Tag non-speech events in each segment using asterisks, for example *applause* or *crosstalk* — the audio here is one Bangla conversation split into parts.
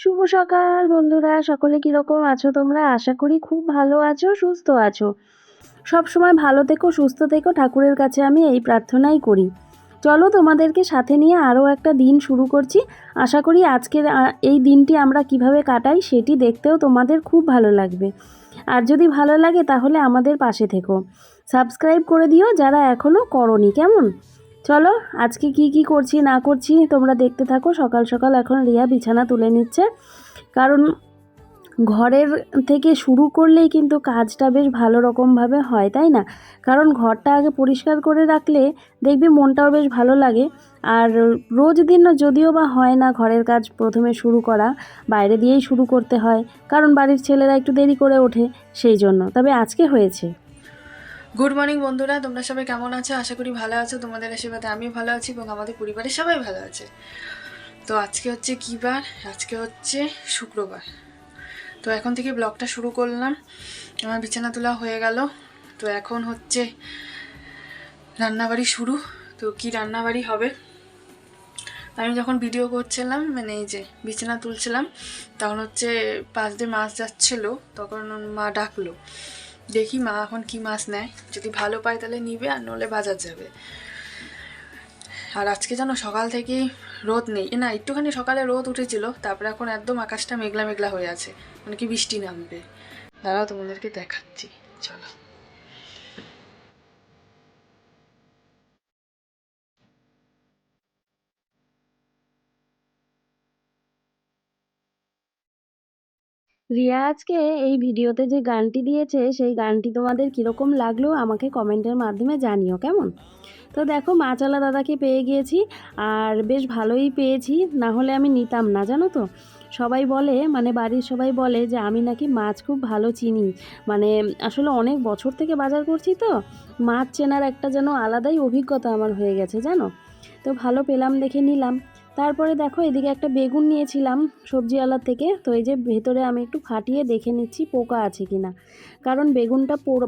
শুভ সকাল, বন্ধুরা। সকলে কীরকম আছো তোমরা? আশা করি খুব ভালো আছো, সুস্থ আছো। সব সময় ভালো থেকো, সুস্থ থেকো। ঠাকুরের কাছে আমি এই প্রার্থনাই করি। চলো তোমাদেরকে সাথে নিয়ে আরও একটা দিন শুরু করছি। আশা করি আজকের এই দিনটি আমরা কীভাবে কাটাই সেটি দেখতেও তোমাদের খুব ভালো লাগবে। আর যদি ভালো লাগে তাহলে আমাদের পাশে থেকো। সাবস্ক্রাইব করে দিও যারা এখনও করনি, কেমন? চলো, আজকে কি কি করছি, না করছি, তোমরা দেখতে থাকো। সকাল সকাল এখন রিয়া বিছানা তুলে নিচ্ছে। কারণ ঘরের থেকে শুরু করলেই কিন্তু কাজটা বেশ ভালো রকমভাবে হয়, তাই না? কারণ ঘরটা আগে পরিষ্কার করে রাখলে দেখবি মনটাও বেশ ভালো লাগে। আর রোজ দিন যদিও বা হয় না ঘরের কাজ প্রথমে শুরু করা, বাইরে দিয়েই শুরু করতে হয়। কারণ বাড়ির ছেলেরা একটু দেরি করে ওঠে, সেই জন্য। তবে আজকে হয়েছে। গুড মর্নিং বন্ধুরা। তোমরা সবাই কেমন আছো? আশা করি ভালো আছো। তোমাদের আশীর্বাদে আমিও ভালো আছি এবং আমাদের পরিবারের সবাই ভালো আছে। তো আজকে হচ্ছে কী বার? আজকে হচ্ছে শুক্রবার। তো এখন থেকে ব্লগটা শুরু করলাম। আমার বিছানা তোলা হয়ে গেল। তো এখন হচ্ছে রান্নাবাড়ি শুরু। তো কি রান্নাবাড়ি হবে? আমি যখন ভিডিও করছিলাম মানে এই যে বিছানা তুলছিলাম, তখন হচ্ছে পাশ দিয়ে মাছ যাচ্ছিল, তখন মা ডাকলো। দেখি মা এখন কি মাছ নেয়। যদি ভালো পায় তাহলে নিবে, আর নলে বাজার যাবে। আর আজকে যেন সকাল থেকেই রোদ নেই। না, একটুখানি সকালে রোদ উঠেছিল, তারপরে এখন একদম আকাশটা মেঘলা মেঘলা হয়ে আছে। মানে কি বৃষ্টি নামবে। দাঁড়াও তোমাদেরকে দেখাচ্ছি। চলো। রিয়া আজকে এই ভিডিওতে যে গানটি দিয়েছে, সেই গানটি তোমাদের কীরকম লাগল আমাকে কমেন্টের মাধ্যমে জানিও কেমন? তো দেখো মাচালা দাদাকে পেয়ে গিয়েছি আর বেশ ভালোই পেয়েছি, না হলে আমি নিতাম না, জানো তো? সবাই বলে মানে বাড়ির সবাই বলে যে আমি নাকি মাছ খুব ভালো চিনি। মানে আসলে অনেক বছর থেকে বাজার করছি তো, মাছ চেনার একটা যেন আলাদাই অভিজ্ঞতা আমার হয়ে গেছে, জানো? তো ভালো পেলাম, দেখে নিলাম। তারপরে দেখো এদিকে একটা বেগুন নিয়েছিলাম সবজিওয়ালার থেকে। তো এই যে ভেতরে আমি একটু ফাটিয়ে দেখে নিচ্ছি পোকা আছে কি না কারণ বেগুনটা পোড়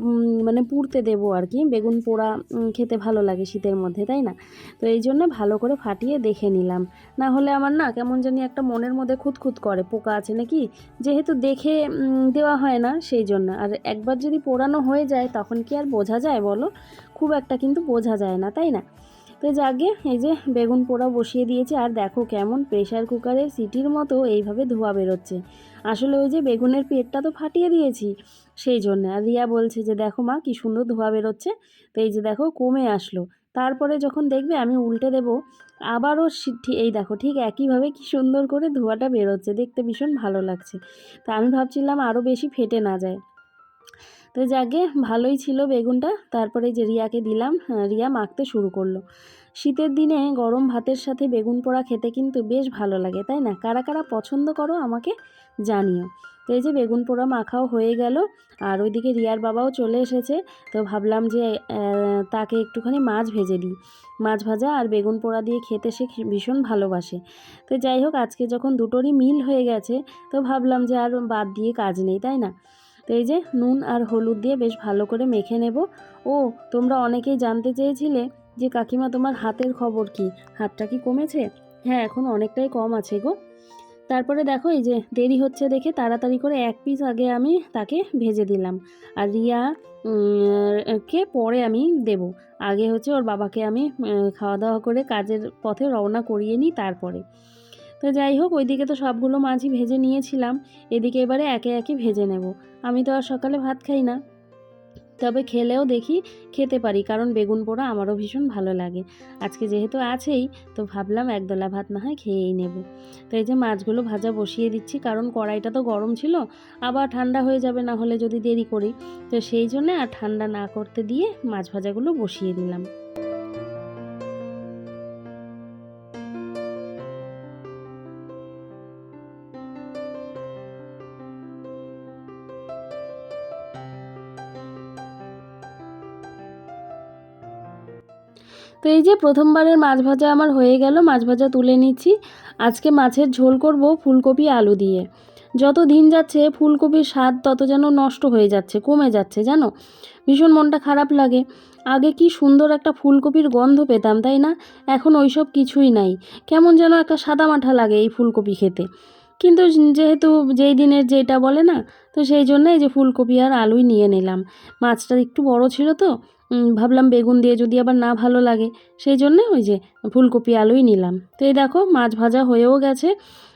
মানে পুড়তে দেবো আর কি। বেগুন পোড়া খেতে ভালো লাগে শীতের মধ্যে, তাই না? তো এই জন্য ভালো করে ফাটিয়ে দেখে নিলাম। না হলে আমার না কেমন জানি একটা মনের মধ্যে খুঁতখুত করে, পোকা আছে নাকি? যেহেতু দেখে দেওয়া হয় না সেই জন্য। আর একবার যদি পোড়ানো হয়ে যায় তখন কি আর বোঝা যায় বলো? খুব একটা কিন্তু বোঝা যায় না, তাই না? তো যাকে এই যে বেগুন পোড়া বসিয়ে দিয়েছি, আর দেখো কেমন প্রেশার কুকারের সিটির মতো এইভাবে ধোয়া বেরোচ্ছে। আসলে ওই যে বেগুনের পেটটা তো ফাটিয়ে দিয়েছি, সেই জন্য। আর রিয়া বলছে যে, দেখো মা, কি সুন্দর ধোয়া বেরোচ্ছে। তো এই যে দেখো, কমে আসলো। তারপরে যখন দেখবে, আমি উল্টে দেব, আবারও এই দেখো, ঠিক একইভাবে কি সুন্দর করে ধোয়াটা বেরোচ্ছে। দেখতে ভীষণ ভালো লাগছে। তা আমি ভাবছিলাম আরও বেশি ফেটে না যায়। তো যাকে ভালোই ছিল বেগুনটা, তারপরে যে রিয়াকে দিলাম রিয়া মাখতে শুরু করল। শীতের দিনে গরম ভাতের সাথে বেগুন পোড়া খেতে কিন্তু বেশ ভালো লাগে, তাই না? কারা কারা পছন্দ করো আমাকে জানিও। তো এই যে বেগুন পোড়া মাখাও হয়ে গেল, আর ওইদিকে রিয়ার বাবাও চলে এসেছে, তো ভাবলাম যে তাকে একটুখানি মাছ ভেজে দিই। মাছ ভাজা আর বেগুন পোড়া দিয়ে খেতে সে ভীষণ ভালোবাসে। তো যাই হোক, আজকে যখন দুটোরই মিল হয়ে গেছে, তো ভাবলাম যে আর বাদ দিয়ে কাজ নেই, তাই না? তো এই যে নুন আর হলুদ দিয়ে বেশ ভালো করে মেখে নেব। ও, তোমরা অনেকেই জানতে চেয়েছিলে যে কাকিমা তোমার হাতের খবর কি? হাতটা কি কমেছে? হ্যাঁ এখন অনেকটাই কম আছে গো। তারপরে দেখো, এই যে দেরি হচ্ছে দেখে তাড়াতাড়ি করে এক পিস আগে আমি তাকে ভেজে দিলাম। আর রিয়া কে পরে আমি দেব। আগে হচ্ছে ওর বাবাকে আমি খাওয়া দাওয়া করে কাজের পথে রওনা করিয়ে নিই তারপরে। তো যাই হোক, ওইদিকে তো সবগুলো মাছই ভেজে নিয়েছিলাম। এদিকে এবারে একে একে ভেজে নেব। আমি তো আর সকালে ভাত খাই না। তবে খেলেও দেখি খেতে পারি, কারণ বেগুন পোড়া আমারও ভীষণ ভালো লাগে। আজকে যেহেতু আছেই, তো ভাবলাম একদলা ভাত না হয় খেয়েই নেব। তো এই যে মাছগুলো ভাজা বসিয়ে দিচ্ছি, কারণ কড়াইটা তো গরম ছিল, আবার ঠান্ডা হয়ে যাবে না হলে যদি দেরি করি। তো সেই জন্যে আর ঠান্ডা না করতে দিয়ে মাছ ভাজাগুলো বসিয়ে দিলাম। তো এই যে প্রথমবারের মাছ ভাজা আমার হয়ে গেল, মাছ ভাজা তুলে নিচ্ছি। আজকে মাছের ঝোল করব ফুলকপি আলু দিয়ে। যত দিন যাচ্ছে ফুলকপির স্বাদ তত যেন নষ্ট হয়ে যাচ্ছে, কমে যাচ্ছে, জানো? ভীষণ মনটা খারাপ লাগে। আগে কি সুন্দর একটা ফুলকপির গন্ধ পেতাম, তাই না? এখন ওইসব কিছুই নাই। কেমন যেন একটা সাদা মাঠা লাগে এই ফুলকপি খেতে। কিন্তু যেহেতু যেই দিনের যেটা বলে না, তো সেই জন্য এই যে ফুলকপি আর আলুই নিয়ে নিলাম। মাছটা একটু বড় ছিল তো ভাবলাম বেগুন দিয়ে যদি আবার না ভালো লাগে। সেই জন্য ওই যে ফুলকপি আলুই নিলাম। তো এই দেখো মাছ ভাজা হয়েও গেছে।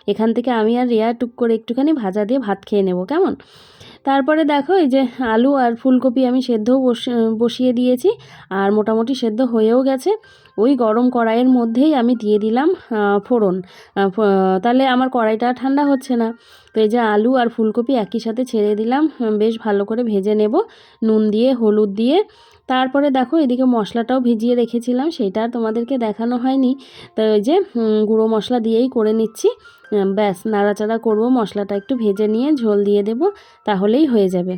এখান থেকে আমি আর রিয়া টুক করে একটুখানি ভাজা দিয়ে ভাত খেয়ে নেব, কেমন? তারপরে দেখো এই যে আলু আর ফুলকপি আমি সেদ্ধও বস- বসিয়ে দিয়েছি আর মোটামুটি সেদ্ধ হয়েও গেছে। ওই গরম কড়াইয়ের মধ্যেই আমি দিয়ে দিলাম ফোড়ন। তাহলে আমার কড়াইটা ঠান্ডা হচ্ছে না। তো এই যে আলু আর ফুলকপি একই সাথে ছেড়ে দিলাম। বেশ ভালো করে ভেজে নেব। নুন দিয়ে, হলুদ দিয়ে। তারপরে দেখো এদিকে মশলাটাও ভিজিয়ে রেখেছিলাম, সেটা তোমাদেরকে দেখানো হয়নি। তো ওই যে গুঁড়ো মশলা দিয়েই করে নিচ্ছি। ব্যাস, নাড়াচাড়া করব, মশলাটা একটু ভেজে নিয়ে ঝোল দিয়ে দেব, তাহলেই হয়ে যাবে।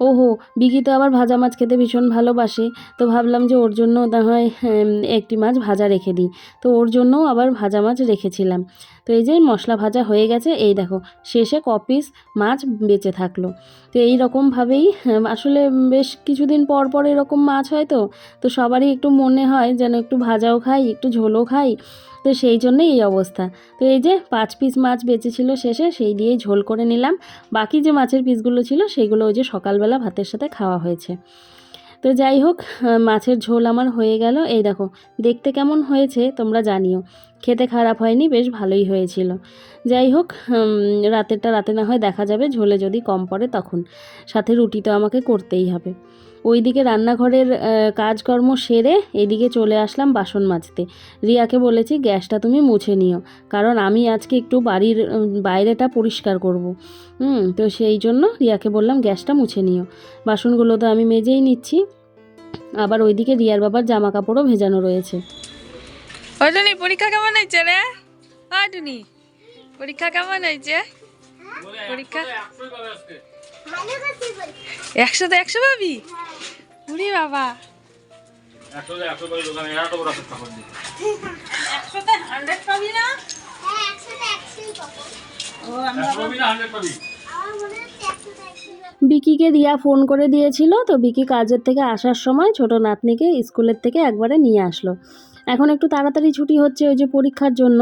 ওহো বিকি তো আবার ভাজা মাছ খেতে ভীষণ ভালোবাসে। তো ভাবলাম যে ওর জন্য না হয় একটি মাছ ভাজা রেখে দিই। তো ওর জন্যও আবার ভাজা মাছ রেখেছিলাম। তো এই যে মশলা ভাজা হয়ে গেছে এই দেখো শেষে কপিস মাছ বেঁচে থাকল। তো এই রকমভাবেই উম, আসলে বেশ কিছুদিন পর পর এরকম মাছ হয় তো। তো সবারই একটু মনে হয় যেন একটু ভাজাও খাই একটু ঝোলও খাই। তো সেই জন্য এই অবস্থা। তো এই যে পাঁচ পিস মাছ বেঁচেছিল শেষে, সেই দিয়েই ঝোল করে নিলাম। বাকি যে মাছের পিসগুলো ছিল, সেগুলো ওই যে সকালবেলা ভাতের সাথে খাওয়া হয়েছে। তো যাই হোক মাছের ঝোল আমার হয়ে গেল। এই দেখো, দেখতে কেমন হয়েছে তোমরা জানিও। খেতে খারাপ হয়নি, বেশ ভালোই হয়েছিল। যাই হোক রাতেরটা রাতে না হয় দেখা যাবে, ঝোলে যদি কম পড়ে তখন। সাথে রুটি তো আমাকে করতেই হবে। ওইদিকে রান্নাঘরের কাজকর্ম সেরে এদিকে চলে আসলাম বাসন মাজতে। রিয়াকে বলেছি, গ্যাসটা তুমি মুছে নিও। কারণ আমি আজকে একটু বাড়ির বাইরেটা পরিষ্কার করব। হুম, তো সেই জন্য রিয়াকে বললাম, গ্যাসটা মুছে নিও। বাসনগুলো তো আমি মেজেই নিচ্ছি। আবার ওইদিকে রিয়ার বাবার জামা কাপড়ও ভেজানো রয়েছে। ওই টুনি পরীক্ষা কেমন হয়েছে রে? ওই টুনি পরীক্ষা কেমন হয়েছে? পরীক্ষা? একশো তো একশো পাবি বাবা বিকিকে রিয়া ফোন করে দিয়েছিল, তো বিকি কাজের থেকে আসার সময় ছোট নাতনিকে স্কুলের থেকে একবারে নিয়ে আসলো। এখন একটু তাড়াতাড়ি ছুটি হচ্ছে ওই যে পরীক্ষার জন্য,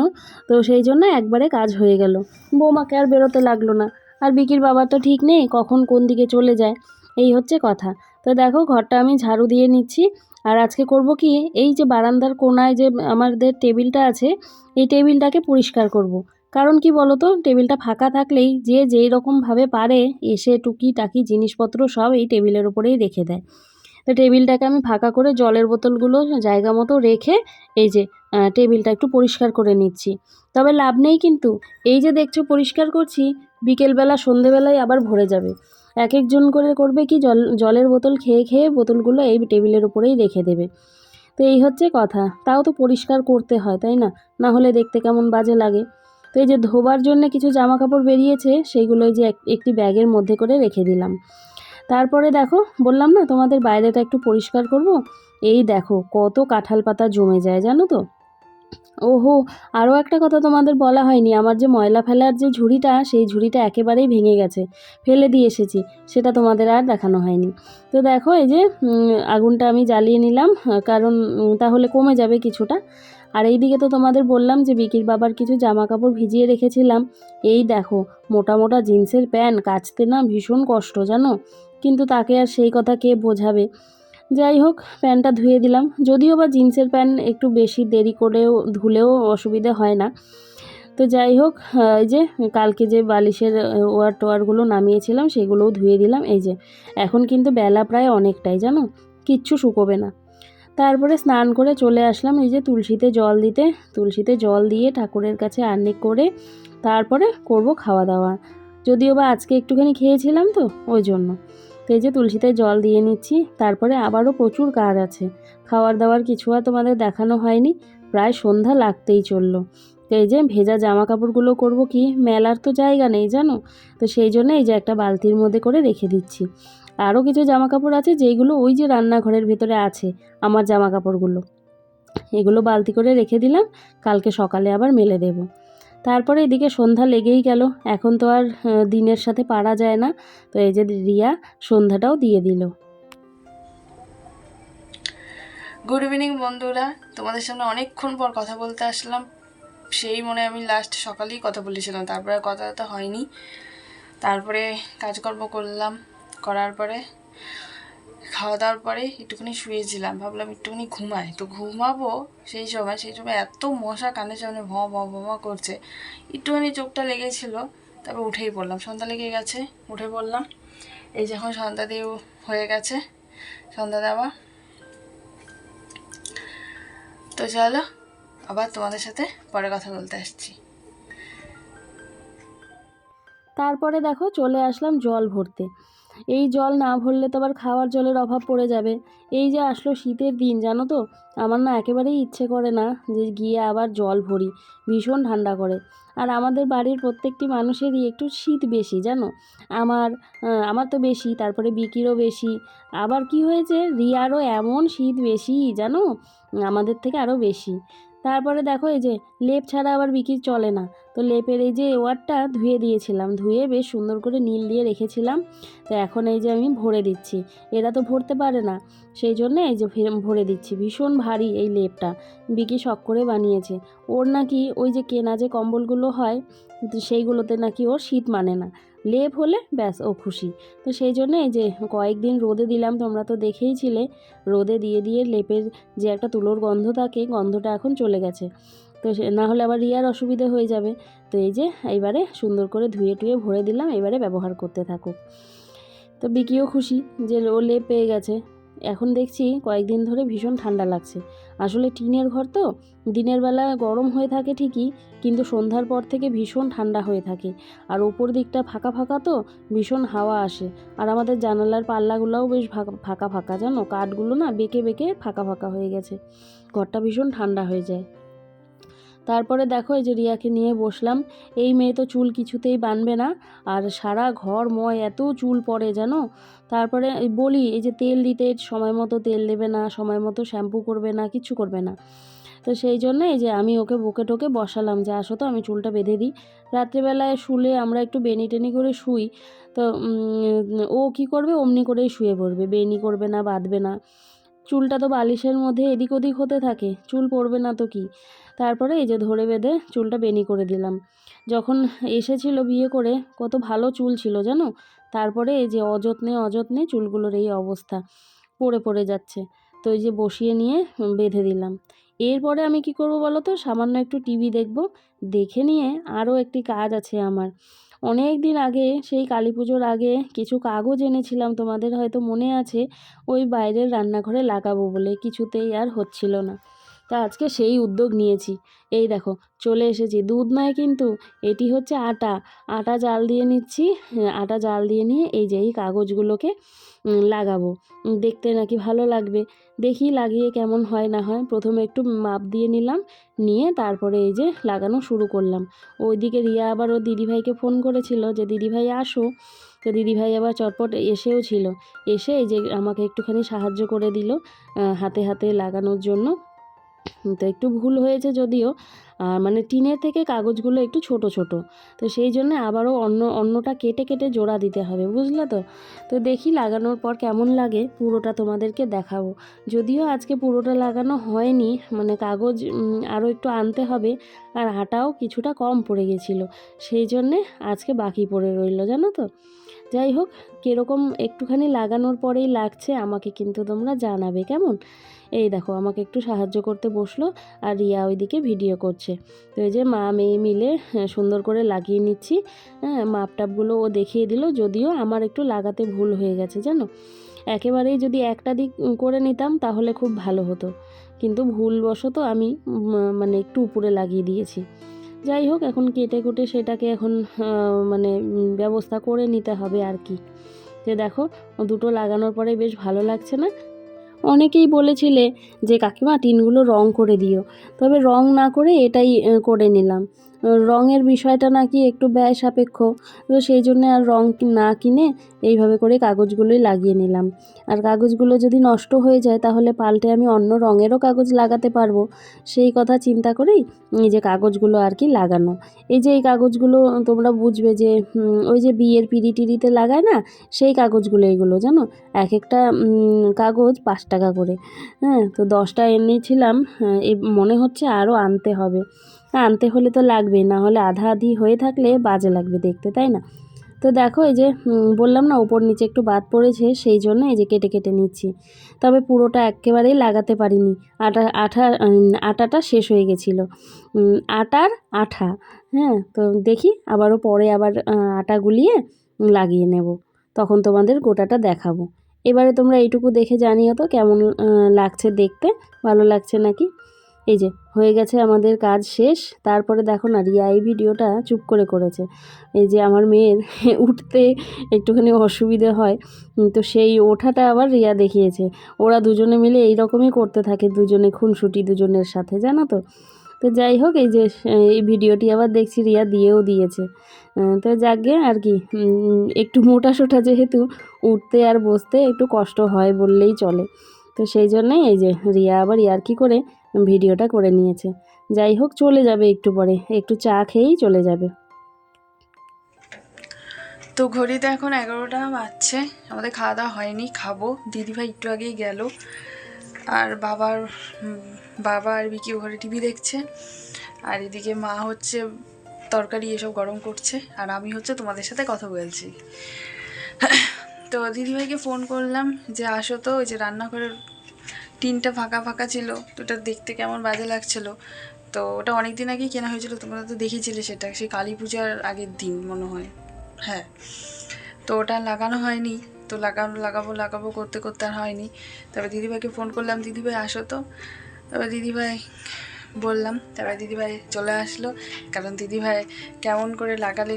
তো সেই জন্য একবারে কাজ হয়ে গেল। বৌমাকে আর বেরোতে লাগল না। আর বিকির বাবার তো ঠিক নেই, কখন কোন দিকে চলে যায়, এই হচ্ছে কথা। তো দেখো, ঘরটা আমি ঝাড়ু দিয়ে নিচ্ছি। আর আজকে করব কি, এই যে বারান্দার কোনায় যে আমাদের টেবিলটা আছে, এই টেবিলটাকে পরিষ্কার করব। কারণ কি বলো তো টেবিলটা ফাঁকা থাকলেই যে যেই রকমভাবে পারে, এসে টুকি টাকি জিনিসপত্র সব এই টেবিলের ওপরেই রেখে দেয়। তো টেবিলটাকে আমি ফাঁকা করে জলের বোতলগুলো জায়গা মতো রেখে এই যে টেবিলটা একটু পরিষ্কার করে নিচ্ছি। তবে লাভ নেই কিন্তু। এই যে দেখছ পরিষ্কার করছি, বিকেলবেলা, সন্ধেবেলায় আবার ভরে যাবে। এক একজন করে করবে কি, জল, জলের বোতল খেয়ে খেয়ে বোতলগুলো এই টেবিলের ওপরেই রেখে দেবে। তো এই হচ্ছে কথা। তাও তো পরিষ্কার করতে হয়, তাই না? না হলে দেখতে কেমন বাজে লাগে। তো এই যে ধোবার জন্য কিছু জামা কাপড় বেরিয়েছে, সেইগুলো যে এক- একটি ব্যাগের মধ্যে করে রেখে দিলাম। তারপরে দেখো, বললাম না তোমাদের বাইরেটা একটু পরিষ্কার করব? এই দেখো, কত কাঁঠাল পাতা জমে যায়, জানো তো? ওহো, আরও একটা কথা তোমাদের বলা হয়নি, আমার যে ময়লা ফেলার যে ঝুড়িটা, সেই ঝুড়িটা একেবারেই ভেঙে গেছে, ফেলে দিয়ে এসেছি, সেটা তোমাদের আর দেখানো হয়নি। তো দেখো, এই যে আগুনটা আমি জ্বালিয়ে নিলাম কারণ তাহলে কমে যাবে কিছুটা। আর এই দিকে তো তোমাদের বললাম যে বিকির বাবার কিছু জামা কাপড় ভিজিয়ে রেখেছিলাম, এই দেখো, মোটা মোটা জিন্সের প্যান্ট, কাচতে না ভীষণ কষ্ট, জানো? কিন্তু তাকে আর সেই কথা কে বোঝাবে? যাই হোক, প্যান্টটা ধুয়ে দিলাম। যদিও বা জিন্সের প্যান্ট একটু বেশি দেরি করেও ধুলেও অসুবিধে হয় না। তো যাই হোক এই যে কালকে যে বালিশের ওয়ার টোয়ারগুলো নামিয়েছিলাম, সেগুলোও ধুয়ে দিলাম। এই যে, এখন কিন্তু বেলা প্রায় অনেকটাই, জানো? কিচ্ছু শুকোবে না। তারপরে স্নান করে চলে আসলাম এই যে তুলসীতে জল দিতে। তুলসীতে জল দিয়ে ঠাকুরের কাছে আর্নিক করে তারপরে করব খাওয়া দাওয়া। যদিও বা আজকে একটুখানি খেয়েছিলাম তো, ওই জন্য। তো এই যে তুলসীতে জল দিয়ে নিচ্ছি, তারপরে আবারও প্রচুর কাজ আছে। খাওয়ার দাওয়ার কিছু আর তোমাদের দেখানো হয়নি, প্রায় সন্ধ্যা লাগতেই চলল। এই যে ভেজা জামা কাপড়গুলো করব কি, মেলার তো জায়গা নেই জানো? তো সেই জন্য এই যে একটা বালতির মধ্যে করে রেখে দিচ্ছি। আরও কিছু জামা কাপড় আছে যেইগুলো ওই যে রান্নাঘরের ভেতরে আছে, আমার জামা কাপড়গুলো এগুলো বালতি করে রেখে দিলাম, কালকে সকালে আবার মেলে দেব। তারপরে এদিকে সন্ধ্যা লেগেই গেল। এখন তো আর দিনের সাথে পারা যায় না। তো এই যে রিয়া সন্ধ্যাটাও দিয়ে দিল। গুড ইভিনিং বন্ধুরা। তোমাদের সামনে অনেকক্ষণ পর কথা বলতে আসলাম। সেই মনে আমি লাস্ট সকালেই কথা বলেছিলাম। তারপরে কথা তো হয়নি। তারপরে কাজকর্ম করলাম। করার পরে খাওয়া দাওয়ার পরে একটুখানি শুয়েছিলাম। ভাবলাম একটুখানি ঘুমাই। তো ঘুমাবো সেই সময় সেই সময় এত মশা কানের সামনে ভ ভ ভমা করছে। একটুখানি চোখটা লেগেছিল, তারপর উঠেই পড়লাম। সন্ধ্যা লেগে গেছে, উঠে পড়লাম। এই যখন সন্ধ্যা দিয়ে হয়ে গেছে, সন্ধ্যা দেওয়া। তো চলো, আবার তোমাদের সাথে পরে কথা বলতে আসছি। তারপরে দেখো চলে আসলাম জল ভরতে। এই জল না ভরলে তো আবার খাওয়ার জলের অভাব পড়ে যাবে। এই যে আসলো শীতের দিন, জানো তো? আমার না একেবারেই ইচ্ছে করে না যে গিয়ে আবার জল ভরি, ভীষণ ঠান্ডা করে। আর আমাদের বাড়ির প্রত্যেকটি মানুষেরই একটু শীত বেশি, জানো? আমার আমার তো বেশি, তারপরে বিকিরও বেশি। আবার কি হয়েছে? রিয়ারও এমন শীত বেশি, জানো? আমাদের থেকে আরও বেশি। তারপরে দেখো এই যে লেপ ছাড়া আবার বিকির চলে না। তো লেপের এই যে ওয়ারটা ধুয়ে দিয়েছিলাম, ধুয়ে বেশ সুন্দর করে নীল দিয়ে রেখেছিলাম। তো এখন এই যে আমি ভরে দিচ্ছি। এরা তো ভরতে পারে না, সেই জন্য এই যে ভরে দিচ্ছি। ভীষণ ভারী এই লেপটা, বিকি শখ করে বানিয়েছে। ওর নাকি ওই যে কেনা যে কম্বলগুলো হয় সেইগুলোতে নাকি ওর শীত মানে না। লেপ হলে ব্যাস, ও খুশি। তো সেই জন্য এই যে কয়েকদিন রোদে দিলাম, তোমরা তো দেখেইছিলে, রোদে দিয়ে দিয়ে লেপের যে একটা তুলোর গন্ধ থাকে, গন্ধটা এখন চলে গেছে। তো না হলে আবার রিয়ার অসুবিধা হয়ে যাবে। তো এই যে এইবারে সুন্দর করে ধুয়ে টুয়ে ভরে দিলাম এবারে ব্যবহার করতে থাকুক। তো বিকিও খুশি যে ও লেপ পেয়ে গেছে। এখন দেখছি কয়েকদিন ধরে ভীষণ ঠান্ডা লাগছে। আসলে টিনের ঘর তো, দিনের বেলা গরম হয়ে থাকে ঠিকই, কিন্তু সন্ধ্যার পর থেকে ভীষণ ঠান্ডা হয়ে থাকে। আর ওপর দিকটা ফাঁকা ফাঁকা তো, ভীষণ হাওয়া আসে। আর আমাদের জানালার পাল্লাগুলোও বেশ ফাঁকা ফাঁকা, জানো? কাঠগুলো না বেঁকে বেঁকে ফাঁকা ফাঁকা হয়ে গেছে। ঘরটা ভীষণ ঠান্ডা হয়ে যায়। তারপরে দেখো এই যে রিয়াকে নিয়ে বসলাম। এই মেয়ে তো চুল কিছুতেই বানবে না, আর সারা ঘর ময়, এত চুল পড়ে জানো? তারপরে বলি, এই যে তেল দিতে সময় মতো তেল দেবে না, সময় মতো শ্যাম্পু করবে না কিছু করবে না। তো সেই জন্য এই যে আমি ওকে বকে টোকে বসালাম যে, আসো তো, আমি চুলটা বেঁধে দিই। রাত্রিবেলায় শুলে আমরা একটু বেনি টেনি করে শুই। তো ও কি করবে? অমনি করেই শুয়ে পড়বে। বেনি করবে না, বাঁধবে না। চুলটা তো বালিশের মধ্যে এদিক ওদিক হতে থাকে, চুল পড়বে না তো কি? তারপরে এই যে ধরে বেঁধে চুলটা বেনি করে দিলাম। যখন এসেছিল বিয়ে করে, কত ভালো চুল ছিল জানো? তারপরে এই যে অযত্নে অযত্নে চুলগুলোর এই অবস্থা পড়ে পড়ে যাচ্ছে। তো এই যে বসিয়ে নিয়ে বেঁধে দিলাম। এরপরে আমি কি করব বলো তো? সামান্য একটু টিভি দেখব, দেখে নিয়ে আরও একটি কাজ আছে আমার। অনেক দিন আগে, সেই কালী পুজোর আগে কিছু কাগজ এনেছিলাম তোমাদের, হয়তো মনে আছে, ওই বাইরের রান্নাঘরে লাগাবো বলে, কিছুতেই আর হচ্ছিল না। তা আজকে সেই উদ্যোগ নিয়েছি। এই দেখো, চলে এসেছি। দুধ নয় কিন্তু, এটি হচ্ছে আটা। আটা জাল দিয়ে নিচ্ছি, আটা জাল দিয়ে নিয়ে এই যে এই কাগজগুলোকে লাগাবো। দেখতে নাকি ভালো লাগবে। দেখি লাগিয়ে কেমন হয় না হয়। প্রথমে একটু মাপ দিয়ে নিলাম, নিয়ে তারপরে এই যে লাগানো শুরু করলাম। ওইদিকে রিয়া আবার ওর দিদিভাইকে ফোন করেছিল যে, দিদিভাই, আসো। তো দিদিভাই আবার চটপট এসেও ছিল। এসে এই যে আমাকে একটুখানি সাহায্য করে দিল হাতে হাতে লাগানোর জন্য। তো একটু ভুল হয়েছে যদিও, আর মানে টিনের থেকে কাগজগুলো একটু ছোট ছোট। তো সেই জন্য আবারও অন্য, অন্যটা কেটে কেটে জোড়া দিতে হবে, বুঝলে তো? তো দেখি লাগানোর পর কেমন লাগে, পুরোটা তোমাদেরকে দেখাবো। যদিও আজকে পুরোটা লাগানো হয়নি মানে কাগজ আরও একটু আনতে হবে, আর আটাও কিছুটা কম পড়ে গেছিল। সেই জন্যে আজকে বাকি পড়ে রইল, জানো তো? যাই হোক কীরকম একটুখানি লাগানোর পরেই লাগছে আমাকে কিন্তু তোমরা জানাবে কেমন? এই দেখো আমাকে একটু সাহায্য করতে বসল আর রিয়া ওইদিকে ভিডিও করছে। তো এই যে মা মেয়ে মিলে হ্যাঁ, সুন্দর করে লাগিয়ে নিচ্ছি। হ্যাঁ মাপ টাপগুলো ও দেখিয়ে দিল যদিও আমার একটু লাগাতে ভুল হয়ে গেছে জানো? একেবারেই যদি একটা দিক করে নিতাম তাহলে খুব ভালো হতো। কিন্তু ভুলবশত আমি মানে একটু উপরে লাগিয়ে দিয়েছি। যাই হোক, এখন কেটে কুটে সেটাকে এখন মানে ব্যবস্থা করে নিতে হবে আর কি। যে দেখো, দুটো লাগানোর পরে বেশ ভালো লাগছে না? অনেকেই বলেছিলে যে, কাকিমা, টিনগুলো রং করে দিও। তবে রং না করে এটাই করে নিলাম। রঙের বিষয়টা নাকি একটু ব্যয় সাপেক্ষ। তো সেই জন্য আর রং কি- না কিনে এইভাবে করে কাগজগুলোই লাগিয়ে নিলাম। আর কাগজগুলো যদি নষ্ট হয়ে যায় তাহলে পাল্টে আমি অন্য রঙেরও কাগজ লাগাতে পারব। সেই কথা চিন্তা করেই এই যে কাগজগুলো আর কি লাগানো। এই যে এই কাগজগুলো তোমরা বুঝবে যে ওই যে বিয়ের পিড়ি টিড়িতে লাগায় না সেই কাগজগুলো এগুলো জানো? এক একটা কাগজ পাঁচ টাকা করে। হ্যাঁ তো দশটা এনেছিলাম হ্যাঁ, এই মনে হচ্ছে আরও আনতে হবে। আনতে হলে তো লাগবে, না হলে আধা আধি হয়ে থাকলে বাজে লাগবে দেখতে, তাই না? তো দেখো এই যে বললাম না ওপর নিচে একটু বাদ পড়েছে, সেই জন্য এই যে কেটে কেটে নিচ্ছি। তবে পুরোটা একেবারেই লাগাতে পারিনি। আটা, আঠা আটাটা শেষ হয়ে গেছিল। আটার আঠা হ্যাঁ? তো দেখি আবারও পরে আবার আটা গুলিয়ে লাগিয়ে নেব। তখন তোমাদের গোটাটা দেখাবো। এবারে তোমরা এইটুকু দেখে জানিও তো কেমন লাগছে দেখতে, ভালো লাগছে নাকি? এই যে, হয়ে গেছে আমাদের কাজ শেষ। তারপরে দেখো না, রিয়া এই ভিডিওটা চুপ করে করেছে। এই যে আমার মেয়ের *laughs* উঠতে একটুখানি অসুবিধে হয় তো সেই ওঠাটা আবার রিয়া দেখিয়েছে। ওরা দুজনে মিলে এই রকমই করতে থাকে, দুজনে খুনসুটি দুজনের সাথে, জানো তো? তো যাই হোক, এই যে এই ভিডিওটি আবার দেখছি রিয়া দিয়েও দিয়েছে। তো যাকগে আর কি একটু মোটা সোটা যেহেতু, উঠতে আর বসতে একটু কষ্ট হয় বললেই চলে। তো সেই জন্যই এই যে, রিয়া আবার ইয়ার্কি করে ভিডিওটা করে নিয়েছে। যাই হোক, চলে যাবে একটু পরে। একটু চা খেয়েই চলে যাবে। তো ঘড়িতে এখন এগারোটা বাজছে। আমাদের খাওয়া দাওয়া হয়নি, খাব। দিদিভাই একটু আগেই গেল। আর বাবার বাবা আর বিকি ঘরে টিভি দেখছে। আর এদিকে মা হচ্ছে তরকারি এসব গরম করছে। আর আমি হচ্ছে তোমাদের সাথে কথা বলছি। তো দিদিভাইকে ফোন করলাম যে, আসো তো, ওই যে রান্নাঘরের টিনটা ফাঁকা ফাঁকা ছিল, তো ওটা দেখতে কেমন বাজে লাগছিল। তো ওটা অনেক দিন আগেই কেনা হয়েছিল, তোমরা তো দেখেছিলে সেটা, সেই কালী পূজার আগের দিন মনে হয়। হ্যাঁ তো ওটা লাগানো হয়নি, তো লাগানো, লাগাবো লাগাবো করতে করতে আর হয়নি। তারপর দিদিভাইকে ফোন করলাম, দিদিভাই, আসো তো। তারপর দিদিভাই বললাম, তারপরে দিদিভাই চলে আসলো, কারণ দিদিভাই কেমন করে লাগালে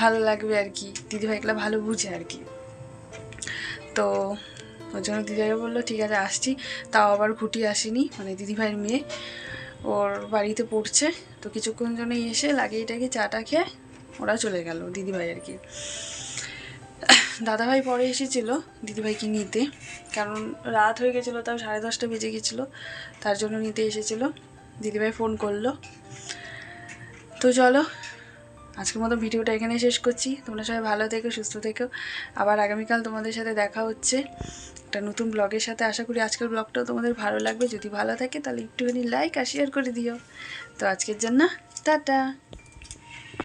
ভালো লাগবে আর কি, দিদিভাই এগুলো ভালো বুঝে আর কি। তো ওই জন্য দিদিভাই বলল, ঠিক আছে, আসছি। তাও আবার খুঁটি আসেনি মানে দিদিভাইয়ের মেয়ে। ওর বাড়িতে পড়ছে, তো কিছুক্ষণ জন্য এসে লাগিয়ে টাকিয়ে চাটা খেয়ে ওরা চলে গেল, দিদিভাই আর কি। দাদাভাই পরে এসেছিল দিদিভাইকে নিতে, কারণ রাত হয়ে গেছিল, তাও সাড়ে দশটা বেজে গেছিল, তার জন্য নিতে এসেছিল। দিদিভাই ফোন করল, তো চলো আজকের মতো ভিডিওটা এখানে শেষ করছি। তোমরা সবাই ভালো থেকো, সুস্থ থেকো। আবার আগামীকাল তোমাদের সাথে দেখা হচ্ছে। একটা নতুন ব্লগের সাথে আশা করি আজকের ব্লগটাও তোমাদের ভালো লাগবে। যদি ভালো থাকে তাহলে একটুখানি লাইক আর শেয়ার করে দিও। তো আজকের জন্য, টাটা।